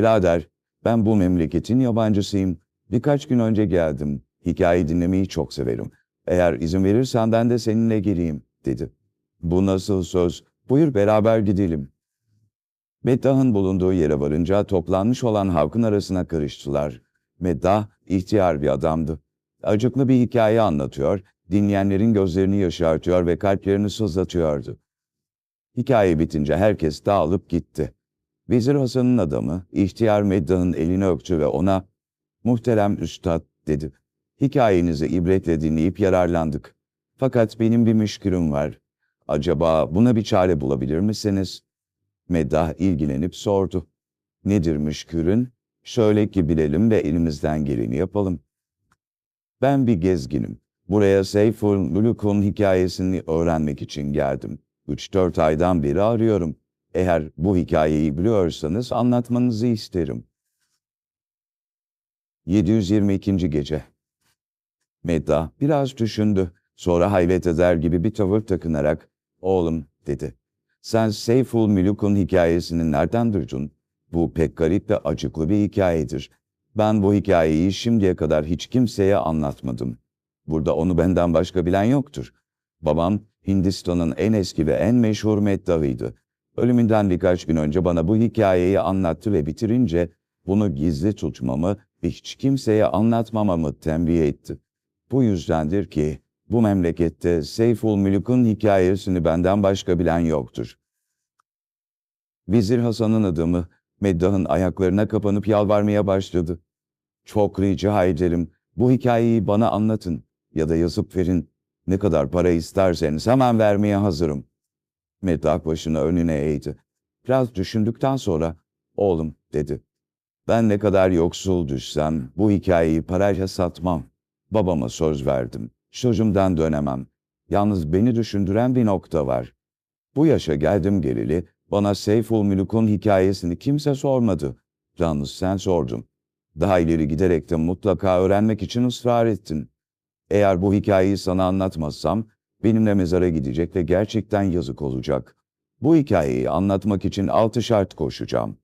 Birader, ben bu memleketin yabancısıyım. Birkaç gün önce geldim. Hikaye dinlemeyi çok severim. Eğer izin verirsen ben de seninle geleyim, dedi. Bu nasıl söz? Buyur beraber gidelim. Meddah'ın bulunduğu yere varınca toplanmış olan halkın arasına karıştılar. Meddah, ihtiyar bir adamdı. Acıklı bir hikaye anlatıyor, dinleyenlerin gözlerini yaşartıyor ve kalplerini sızlatıyordu. Hikaye bitince herkes dağılıp gitti. Vezir Hasan'ın adamı, ihtiyar Meddah'ın elini öptü ve ona, ''Muhterem Üstad'' dedi. ''Hikayenizi ibretle dinleyip yararlandık. Fakat benim bir müşkülüm var. Acaba buna bir çare bulabilir misiniz?'' Meddah ilgilenip sordu. ''Nedir müşkülün? Şöyle ki bilelim ve elimizden geleni yapalım.'' ''Ben bir gezginim. Buraya Seyful Mülük'ün hikayesini öğrenmek için geldim. 3-4 aydan beri arıyorum. Eğer bu hikayeyi biliyorsanız anlatmanızı isterim. 722. Gece Medda biraz düşündü. Sonra hayret eder gibi bir tavır takınarak, ''Oğlum'' dedi. ''Sen Seyful Mülük'ün hikayesini nereden duydun? Bu pek garip ve acıklı bir hikayedir. Ben bu hikayeyi şimdiye kadar hiç kimseye anlatmadım. Burada onu benden başka bilen yoktur. Babam Hindistan'ın en eski ve en meşhur meddahıydı. Ölümünden birkaç gün önce bana bu hikayeyi anlattı ve bitirince bunu gizli tutmamı ve hiç kimseye anlatmamamı tembih etti. Bu yüzdendir ki bu memlekette Seyful Mülük'ün hikayesini benden başka bilen yoktur. Vizir Hasan'ın adamı Meddah'ın ayaklarına kapanıp yalvarmaya başladı. Çok rica ederim bu hikayeyi bana anlatın ya da yazıp verin. Ne kadar para isterseniz hemen vermeye hazırım. Meddah başını önüne eğdi. Biraz düşündükten sonra, oğlum dedi. Ben ne kadar yoksul düşsem bu hikayeyi parayla satmam. Babama söz verdim. Çocuğumdan dönemem. Yalnız beni düşündüren bir nokta var. Bu yaşa geldim geleli bana Seyful Mülük'ün hikayesini kimse sormadı. Yalnız sen sordun. Daha ileri giderek de mutlaka öğrenmek için ısrar ettin. Eğer bu hikayeyi sana anlatmazsam benimle mezara gidecek ve gerçekten yazık olacak. Bu hikayeyi anlatmak için altı şart koşacağım.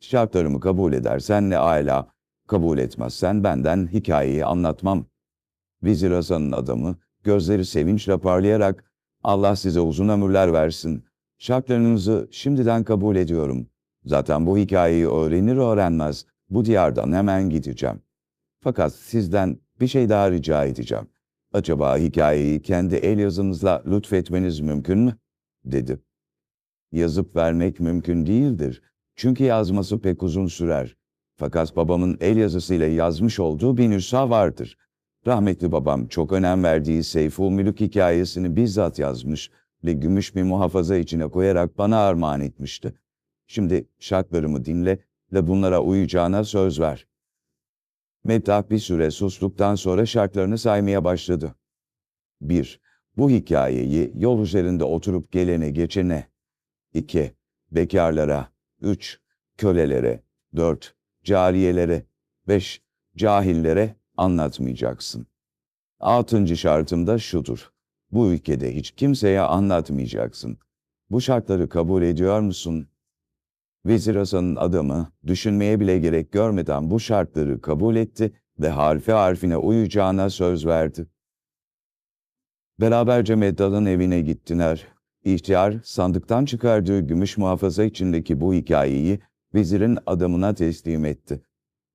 Şartlarımı kabul edersen ne âlâ, kabul etmezsen benden hikayeyi anlatmam. Vizir Hasan'ın adamı, gözleri sevinçle parlayarak, Allah size uzun ömürler versin. Şartlarınızı şimdiden kabul ediyorum. Zaten bu hikayeyi öğrenir öğrenmez bu diyardan hemen gideceğim. Fakat sizden bir şey daha rica edeceğim. Acaba hikayeyi kendi el yazınızla lütfetmeniz mümkün mü? dedi. Yazıp vermek mümkün değildir. Çünkü yazması pek uzun sürer. Fakat babamın el yazısıyla yazmış olduğu bir nüsha vardır. Rahmetli babam çok önem verdiği Seyful Mülük hikayesini bizzat yazmış ve gümüş bir muhafaza içine koyarak bana armağan etmişti. Şimdi şartlarımı dinle ve bunlara uyacağına söz ver. Meddah bir süre sustuktan sonra şartlarını saymaya başladı. 1. Bu hikayeyi yol üzerinde oturup gelene geçene. 2. Bekarlara. 3. Kölelere. 4. Cariyelere. 5. Cahillere anlatmayacaksın. Altıncı şartım da şudur. Bu ülkede hiç kimseye anlatmayacaksın. Bu şartları kabul ediyor musun? Vezir Hasan'ın adamı düşünmeye bile gerek görmeden bu şartları kabul etti ve harfi harfine uyacağına söz verdi. Beraberce Meddal'ın evine gittiler. İhtiyar sandıktan çıkardığı gümüş muhafaza içindeki bu hikayeyi vezirin adamına teslim etti.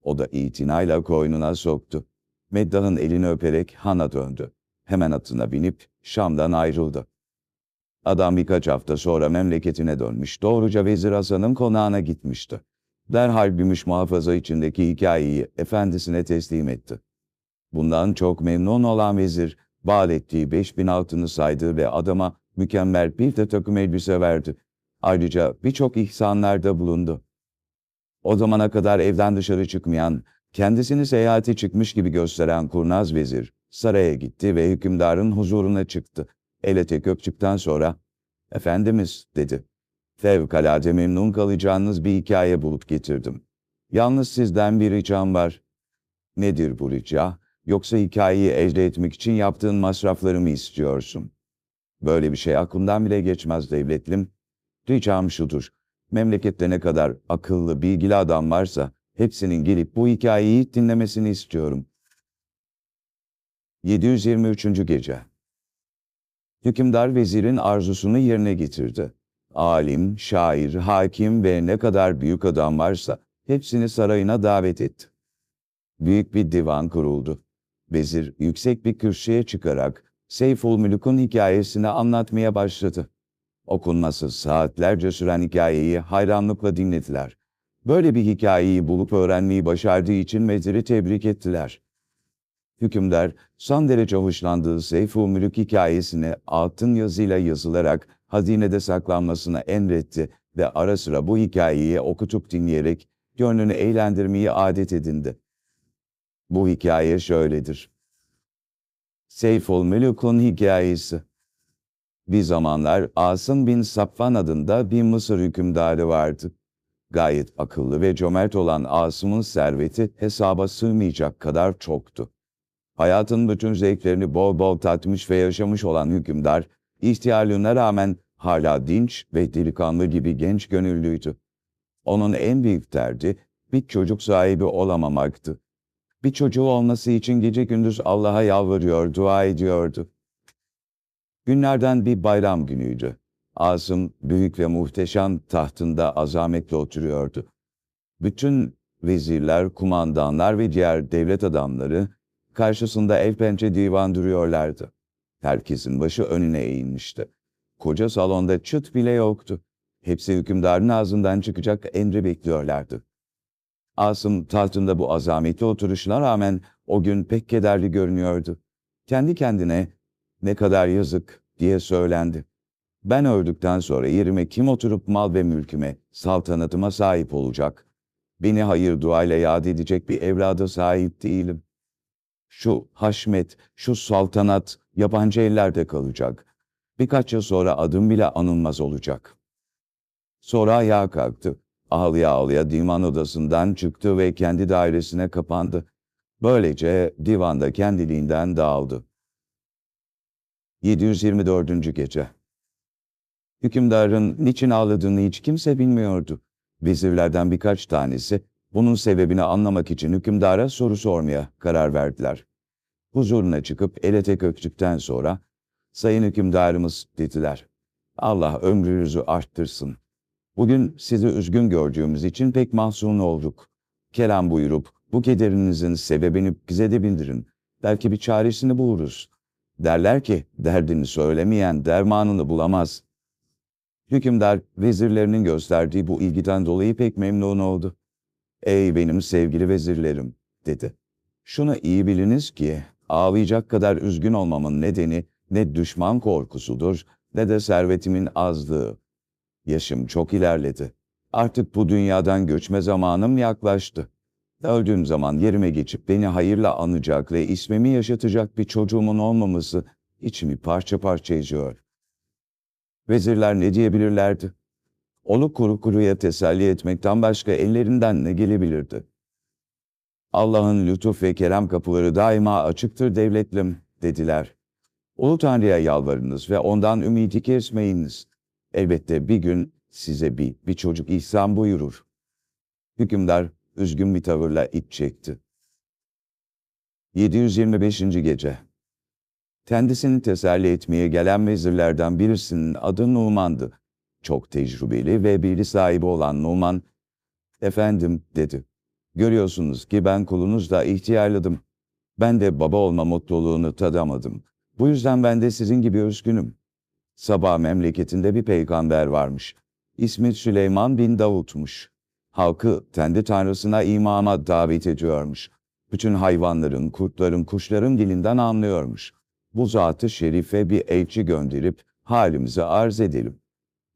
O da itinayla koynuna soktu. Meddal'ın elini öperek hana döndü. Hemen atına binip Şam'dan ayrıldı. Adam birkaç hafta sonra memleketine dönmüş, doğruca Vezir Hasan'ın konağına gitmişti. Derhal gümüş muhafaza içindeki hikayeyi efendisine teslim etti. Bundan çok memnun olan vezir, vaat ettiği beş bin altını saydı ve adama mükemmel bir de takım elbise verdi. Ayrıca birçok ihsanlarda bulundu. O zamana kadar evden dışarı çıkmayan, kendisini seyahate çıkmış gibi gösteren kurnaz vezir, saraya gitti ve hükümdarın huzuruna çıktı. El tek öptükten sonra, Efendimiz dedi, fevkalade memnun kalacağınız bir hikaye bulup getirdim. Yalnız sizden bir ricam var. Nedir bu rica? Yoksa hikayeyi elde etmek için yaptığın masrafları mı istiyorsun? Böyle bir şey aklımdan bile geçmez devletlim. Ricam şudur. Memlekette ne kadar akıllı, bilgili adam varsa hepsinin gelip bu hikayeyi dinlemesini istiyorum. 723. Gece Hükümdar vezirin arzusunu yerine getirdi. Alim, şair, hakim ve ne kadar büyük adam varsa hepsini sarayına davet etti. Büyük bir divan kuruldu. Vezir yüksek bir kürsüye çıkarak Seyful Mülük'ün hikayesini anlatmaya başladı. Okunması saatlerce süren hikayeyi hayranlıkla dinlediler. Böyle bir hikayeyi bulup öğrenmeyi başardığı için veziri tebrik ettiler. Hükümdar, son derece hoşlandığı Seyful Mülük hikayesini altın yazıyla yazılarak hazinede saklanmasına emretti ve ara sıra bu hikayeyi okutup dinleyerek gönlünü eğlendirmeyi adet edindi. Bu hikaye şöyledir. Seyful Mülük'ün hikayesi Bir zamanlar Asım bin Safvan adında bir Mısır hükümdarı vardı. Gayet akıllı ve cömert olan Asım'ın serveti hesaba sığmayacak kadar çoktu. Hayatın bütün zevklerini bol bol tatmış ve yaşamış olan hükümdar, ihtiyarlığına rağmen hala dinç ve delikanlı gibi genç gönüllüydü. Onun en büyük derdi bir çocuk sahibi olamamaktı. Bir çocuğu olması için gece gündüz Allah'a yalvarıyor, dua ediyordu. Günlerden bir bayram günüydü. Asım büyük ve muhteşem tahtında azametle oturuyordu. Bütün vezirler, kumandanlar ve diğer devlet adamları karşısında el pençe divan duruyorlardı. Herkesin başı önüne eğilmişti. Koca salonda çıt bile yoktu. Hepsi hükümdarın ağzından çıkacak emri bekliyorlardı. Asım tahtında bu azametli oturuşuna rağmen o gün pek kederli görünüyordu. Kendi kendine ne kadar yazık diye söylendi. Ben öldükten sonra yerime kim oturup mal ve mülküme, saltanatıma sahip olacak? Beni hayır duayla yad edecek bir evlada sahip değilim. Şu haşmet, şu saltanat yabancı ellerde kalacak. Birkaç yıl sonra adım bile anılmaz olacak. Sonra ayağa kalktı. Ağlıya ağlıya divan odasından çıktı ve kendi dairesine kapandı. Böylece divanda kendiliğinden dağıldı. 724. Gece Hükümdarın niçin ağladığını hiç kimse bilmiyordu. Vezirlerden birkaç tanesi bunun sebebini anlamak için hükümdara soru sormaya karar verdiler. Huzuruna çıkıp ele tek öptükten sonra, Sayın hükümdarımız dediler. Allah ömrünüzü arttırsın. Bugün sizi üzgün gördüğümüz için pek mahzun olduk. Kelam buyurup bu kederinizin sebebini bize de bildirin. Belki bir çaresini buluruz. Derler ki derdini söylemeyen dermanını bulamaz. Hükümdar vezirlerinin gösterdiği bu ilgiden dolayı pek memnun oldu. Ey benim sevgili vezirlerim dedi. Şunu iyi biliniz ki ağlayacak kadar üzgün olmamın nedeni ne düşman korkusudur ne de servetimin azlığı. Yaşım çok ilerledi. Artık bu dünyadan göçme zamanım yaklaştı. Öldüğüm zaman yerime geçip beni hayırla anacak ve ismimi yaşatacak bir çocuğumun olmaması içimi parça parça eziyor. Vezirler ne diyebilirlerdi? Onu kuru kuruya teselli etmekten başka ellerinden ne gelebilirdi? Allah'ın lütuf ve kerem kapıları daima açıktır devletlim, dediler. Ulu Tanrı'ya yalvarınız ve ondan ümidi kesmeyiniz. Elbette bir gün size bir, bir çocuk ihsan buyurur. Hükümdar üzgün bir tavırla ip çekti. 725. Gece Kendisini teselli etmeye gelen vezirlerden birisinin adı Numan'dı. Çok tecrübeli ve bilgi sahibi olan Numan, ''Efendim'' dedi. ''Görüyorsunuz ki ben kulunuzda ihtiyarladım. Ben de baba olma mutluluğunu tadamadım. Bu yüzden ben de sizin gibi üzgünüm. Sabah memleketinde bir peygamber varmış. İsmi Süleyman bin Davut'muş. Halkı kendi tanrısına imama davet ediyormuş. Bütün hayvanların, kurtların, kuşların dilinden anlıyormuş. Bu zatı şerife bir elçi gönderip halimizi arz edelim.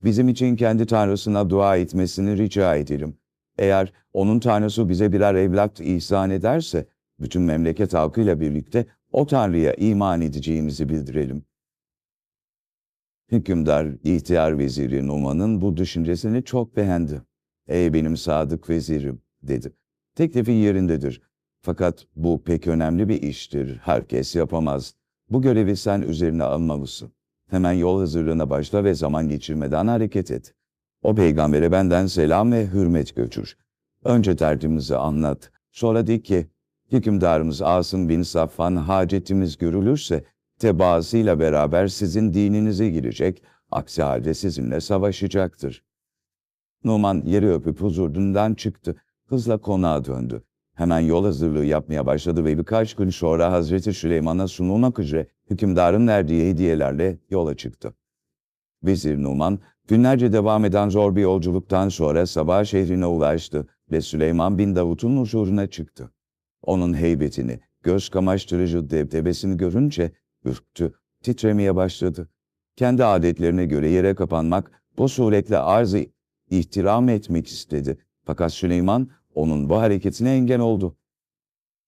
Bizim için kendi tanrısına dua etmesini rica edelim. Eğer onun tanrısı bize birer evlat ihsan ederse, bütün memleket halkıyla birlikte o tanrıya iman edeceğimizi bildirelim. Hükümdar, ihtiyar veziri Numan'ın bu düşüncesini çok beğendi. Ey benim sadık vezirim, dedi. Teklifi yerindedir. Fakat bu pek önemli bir iştir. Herkes yapamaz. Bu görevi sen üzerine almalısın. Hemen yol hazırlığına başla ve zaman geçirmeden hareket et. O peygambere benden selam ve hürmet götür. Önce derdimizi anlat. Sonra de ki, hükümdarımız Asım bin Safvan hacetimiz görülürse, tebaasıyla beraber sizin dininize girecek, aksi halde sizinle savaşacaktır. Numan yeri öpüp huzurundan çıktı. Hızla konağa döndü. Hemen yol hazırlığı yapmaya başladı ve birkaç gün sonra Hazreti Süleyman'a sunulmak üzere hükümdarın verdiği hediyelerle yola çıktı. Vezir Numan, günlerce devam eden zor bir yolculuktan sonra Sabah şehrine ulaştı ve Süleyman bin Davut'un huzuruna çıktı. Onun heybetini, göz kamaştırıcı debdebesini görünce ürktü, titremeye başladı. Kendi adetlerine göre yere kapanmak, bu suretle arzı ihtiram etmek istedi. Fakat Süleyman onun bu hareketine engel oldu.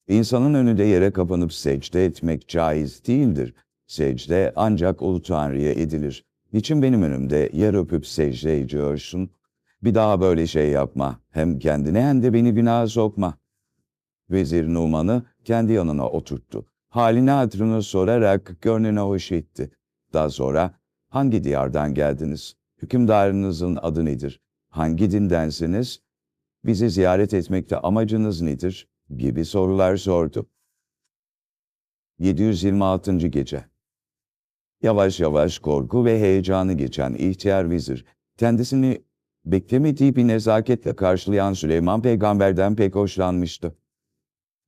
İnsanın önünde yere kapanıp secde etmek caiz değildir. Secde ancak Ulu Tanrı'ya edilir. Niçin benim önümde yer öpüp secde ediyorsun? Bir daha böyle şey yapma. Hem kendine hem de beni günaha sokma. Vezir Numan'ı kendi yanına oturttu. Halini hatırını sorarak gönlüne hoş etti. Daha sonra, hangi diyardan geldiniz? Hükümdarınızın adı nedir? Hangi dindensiniz? Bizi ziyaret etmekte amacınız nedir? gibi sorular sordu. 726. Gece Yavaş yavaş korku ve heyecanı geçen ihtiyar vezir, kendisini beklemediği bir nezaketle karşılayan Süleyman peygamberden pek hoşlanmıştı.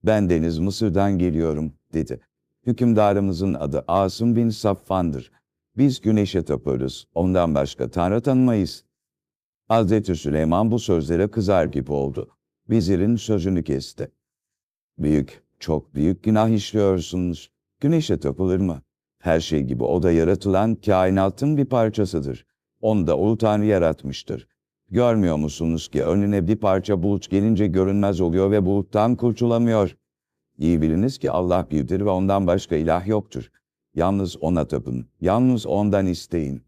Ben Deniz Mısır'dan geliyorum, dedi. Hükümdarımızın adı Asım bin Saffan'dır. Biz güneşe taparız, ondan başka Tanrı tanımayız. Hazreti Süleyman bu sözlere kızar gibi oldu. Vezirin sözünü kesti. Büyük, çok büyük günah işliyorsunuz. Güneşe tapılır mı? Her şey gibi o da yaratılan kainatın bir parçasıdır. Onu da Ulu Tanrı yaratmıştır. Görmüyor musunuz ki önüne bir parça bulut gelince görünmez oluyor ve buluttan kurtulamıyor. İyi biliniz ki Allah birdir ve ondan başka ilah yoktur. Yalnız ona tapın, yalnız ondan isteyin.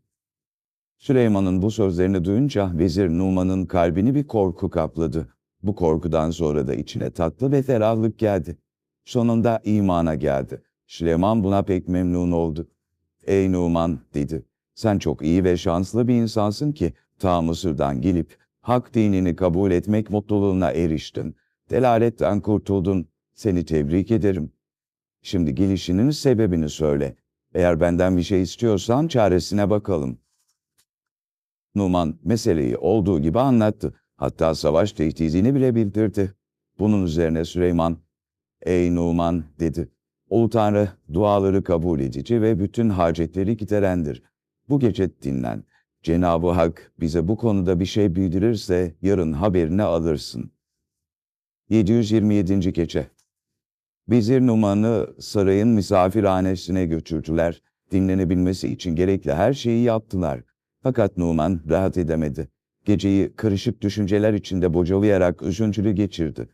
Süleyman'ın bu sözlerini duyunca Vezir Numan'ın kalbini bir korku kapladı. Bu korkudan sonra da içine tatlı ve ferahlık geldi. Sonunda imana geldi. Süleyman buna pek memnun oldu. Ey Numan dedi. Sen çok iyi ve şanslı bir insansın ki ta Mısır'dan gelip hak dinini kabul etmek mutluluğuna eriştin. Delaletten kurtuldun. Seni tebrik ederim. Şimdi gelişinin sebebini söyle. Eğer benden bir şey istiyorsan çaresine bakalım. Numan meseleyi olduğu gibi anlattı. Hatta savaş tehdidini bile bildirdi. Bunun üzerine Süleyman, ''Ey Numan'' dedi. ''Ulu Tanrı duaları kabul edici ve bütün hacetleri giderendir. Bu gece dinlen. Cenab-ı Hak bize bu konuda bir şey bildirirse yarın haberini alırsın.'' 727. Gece Vezir Numan'ı sarayın misafirhanesine götürdüler. Dinlenebilmesi için gerekli her şeyi yaptılar. Fakat Numan rahat edemedi. Geceyi karışık düşünceler içinde bocalayarak üzüntülü geçirdi.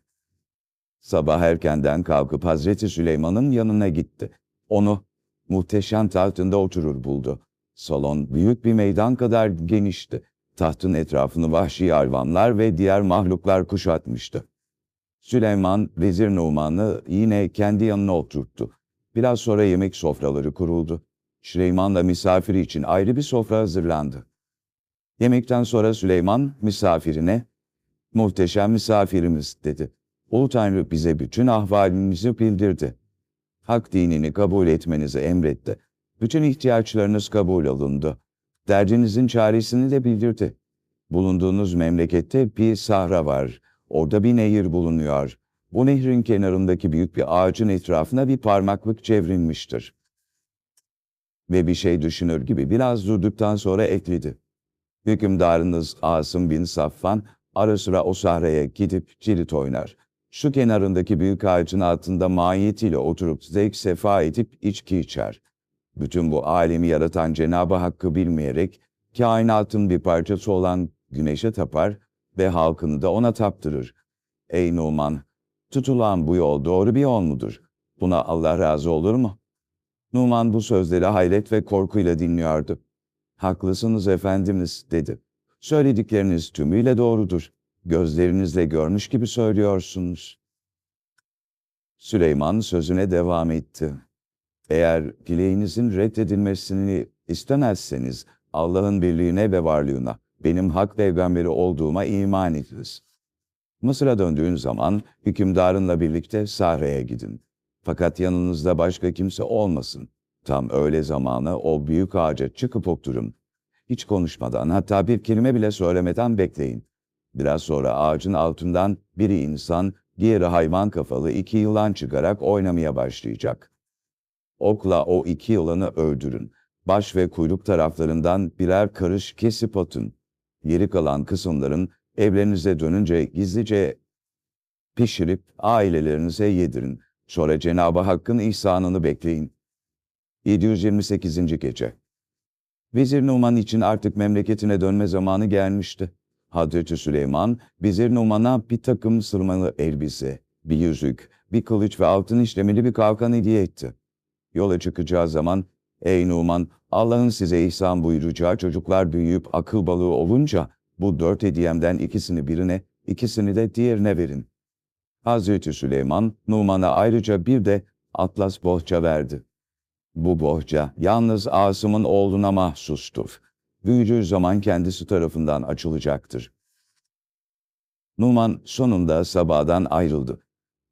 Sabah erkenden kalkıp Hazreti Süleyman'ın yanına gitti. Onu muhteşem tahtında oturur buldu. Salon büyük bir meydan kadar genişti. Tahtın etrafını vahşi hayvanlar ve diğer mahluklar kuşatmıştı. Süleyman, Vezir Numan'ı yine kendi yanına oturttu. Biraz sonra yemek sofraları kuruldu. Süleyman'la misafiri için ayrı bir sofra hazırlandı. Yemekten sonra Süleyman misafirine, muhteşem misafirimiz dedi. Ulu Tanrı bize bütün ahvalinizi bildirdi. Hak dinini kabul etmenizi emretti. Bütün ihtiyaçlarınız kabul alındı. Derdinizin çaresini de bildirdi. Bulunduğunuz memlekette bir sahra var. Orada bir nehir bulunuyor. Bu nehrin kenarındaki büyük bir ağacın etrafına bir parmaklık çevrilmiştir. Ve bir şey düşünür gibi biraz durduktan sonra ekledi. Hükümdarınız Asım bin Safvan ara sıra o sahraya gidip cirit oynar. Şu kenarındaki büyük ağacın altında mahiyetiyle oturup zevk sefa edip içki içer. Bütün bu alemi yaratan Cenab-ı Hakk'ı bilmeyerek kainatın bir parçası olan güneşe tapar ve halkını da ona taptırır. Ey Numan, tutulan bu yol doğru bir yol mudur? Buna Allah razı olur mu? Numan bu sözleri hayret ve korkuyla dinliyordu. Haklısınız efendimiz dedi. Söyledikleriniz tümüyle doğrudur. Gözlerinizle görmüş gibi söylüyorsunuz. Süleyman sözüne devam etti. Eğer dileğinizin reddedilmesini istemezseniz Allah'ın birliğine ve varlığına benim hak peygamberi olduğuma iman ediniz. Mısır'a döndüğün zaman hükümdarınla birlikte Sahra'ya gidin. Fakat yanınızda başka kimse olmasın. Tam öğle zamanı o büyük ağaca çıkıp oturun. Hiç konuşmadan hatta bir kelime bile söylemeden bekleyin. Biraz sonra ağacın altından biri insan, diğeri hayvan kafalı iki yılan çıkarak oynamaya başlayacak. Okla o iki yılanı öldürün. Baş ve kuyruk taraflarından birer karış kesip atın. Geri kalan kısımların evlerinize dönünce gizlice pişirip ailelerinize yedirin. Sonra Cenab-ı Hakk'ın ihsanını bekleyin. 728. Gece Vezir Numan için artık memleketine dönme zamanı gelmişti. Hazreti Süleyman, Vezir Numan'a bir takım sırmalı elbise, bir yüzük, bir kılıç ve altın işlemeli bir kalkan hediye etti. Yola çıkacağı zaman, ''Ey Numan, Allah'ın size ihsan buyuracağı çocuklar büyüyüp akıl balığı olunca, bu dört hediyemden ikisini birine, ikisini de diğerine verin.'' Hazreti Süleyman, Numan'a ayrıca bir de atlas bohça verdi. Bu bohça yalnız Asım'ın oğluna mahsustur. Büyüdüğü zaman kendisi tarafından açılacaktır. Numan sonunda sabahdan ayrıldı.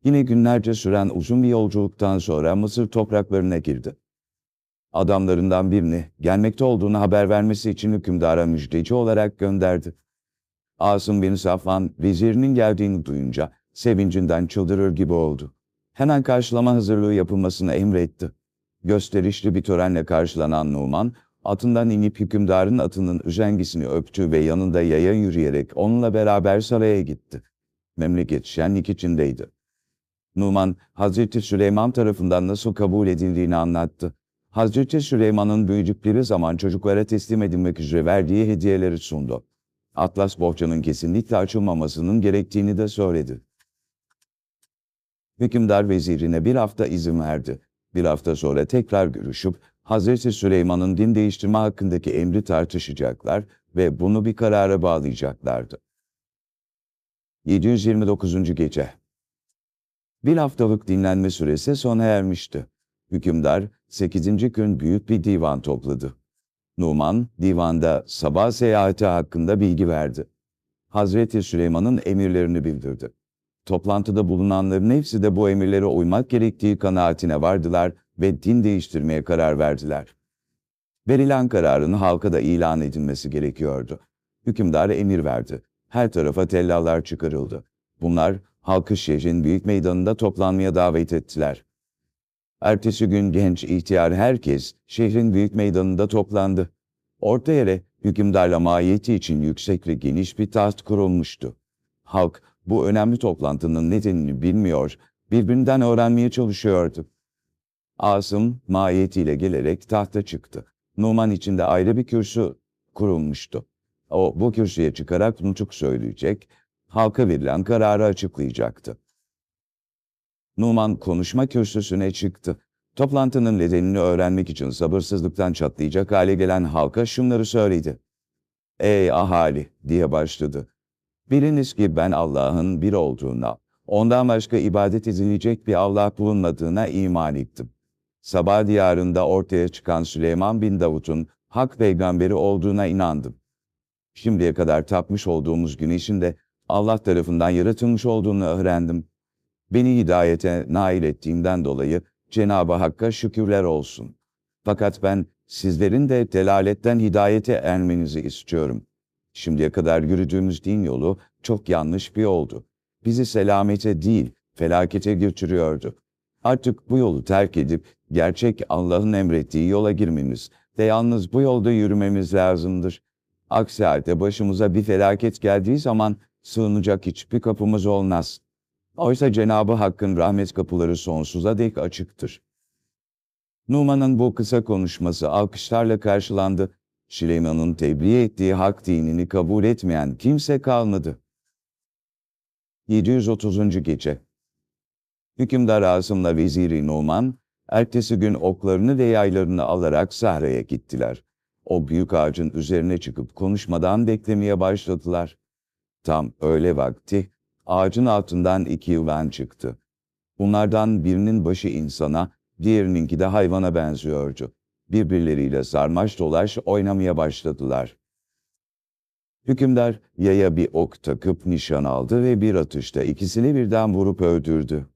Yine günlerce süren uzun bir yolculuktan sonra Mısır topraklarına girdi. Adamlarından birini gelmekte olduğunu haber vermesi için hükümdara müjdeci olarak gönderdi. Asım bin Safvan vezirinin geldiğini duyunca sevincinden çıldırır gibi oldu. Hemen karşılama hazırlığı yapılmasını emretti. Gösterişli bir törenle karşılanan Numan, atından inip hükümdarın atının üzengisini öptü ve yanında yaya yürüyerek onunla beraber saraya gitti. Memleket şenlik içindeydi. Numan, Hazreti Süleyman tarafından nasıl kabul edildiğini anlattı. Hazreti Süleyman'ın büyüdükleri zaman çocuklara teslim edilmek üzere verdiği hediyeleri sundu. Atlas bohçanın kesinlikle açılmamasının gerektiğini de söyledi. Hükümdar vezirine bir hafta izin verdi. Bir hafta sonra tekrar görüşüp Hazreti Süleyman'ın din değiştirme hakkındaki emri tartışacaklar ve bunu bir karara bağlayacaklardı. 729. Gece Bir haftalık dinlenme süresi sona ermişti. Hükümdar 8. gün büyük bir divan topladı. Numan, divanda sabah seyahati hakkında bilgi verdi. Hazreti Süleyman'ın emirlerini bildirdi. Toplantıda bulunanların hepsi de bu emirlere uymak gerektiği kanaatine vardılar ve din değiştirmeye karar verdiler. Verilen kararın halka da ilan edilmesi gerekiyordu. Hükümdar emir verdi. Her tarafa tellallar çıkarıldı. Bunlar halkı şehrin büyük meydanında toplanmaya davet ettiler. Ertesi gün genç ihtiyar herkes şehrin büyük meydanında toplandı. Orta yere hükümdarla mahiyeti için yüksek ve geniş bir taht kurulmuştu. Halk bu önemli toplantının nedenini bilmiyor, birbirinden öğrenmeye çalışıyordu. Asım mahiyetiyle gelerek tahta çıktı. Numan içinde ayrı bir kürsü kurulmuştu. O bu kürsüye çıkarak nutuk söyleyecek, halka verilen kararı açıklayacaktı. Numan konuşma kürsüsüne çıktı. Toplantının nedenini öğrenmek için sabırsızlıktan çatlayacak hale gelen halka şunları söyledi. Ey ahali diye başladı. Biliniz ki ben Allah'ın bir olduğuna, ondan başka ibadet edilecek bir Allah bulunmadığına iman ettim. Sabah diyarında ortaya çıkan Süleyman bin Davut'un hak peygamberi olduğuna inandım. Şimdiye kadar tapmış olduğumuz güneşin de Allah tarafından yaratılmış olduğunu öğrendim. Beni hidayete nail ettiğinden dolayı Cenab-ı Hakk'a şükürler olsun. Fakat ben sizlerin de delaletten hidayete ermenizi istiyorum. Şimdiye kadar yürüdüğümüz din yolu çok yanlış bir yoldu. Bizi selamete değil, felakete götürüyordu. Artık bu yolu terk edip gerçek Allah'ın emrettiği yola girmemiz ve yalnız bu yolda yürümemiz lazımdır. Aksi halde başımıza bir felaket geldiği zaman sığınacak hiçbir kapımız olmaz. Oysa Cenabı Hakk'ın rahmet kapıları sonsuza dek açıktır. Numan'ın bu kısa konuşması alkışlarla karşılandı. Süleyman'ın tebliğ ettiği hak dinini kabul etmeyen kimse kalmadı. 730. Gece Hükümdar Asım'la veziri Numan, ertesi gün oklarını ve yaylarını alarak Sahra'ya gittiler. O büyük ağacın üzerine çıkıp konuşmadan beklemeye başladılar. Tam öğle vakti, ağacın altından iki yılan çıktı. Bunlardan birinin başı insana, diğerininki de hayvana benziyordu. Birbirleriyle sarmaş dolaş oynamaya başladılar. Hükümdar yaya bir ok takıp nişan aldı ve bir atışta ikisini birden vurup öldürdü.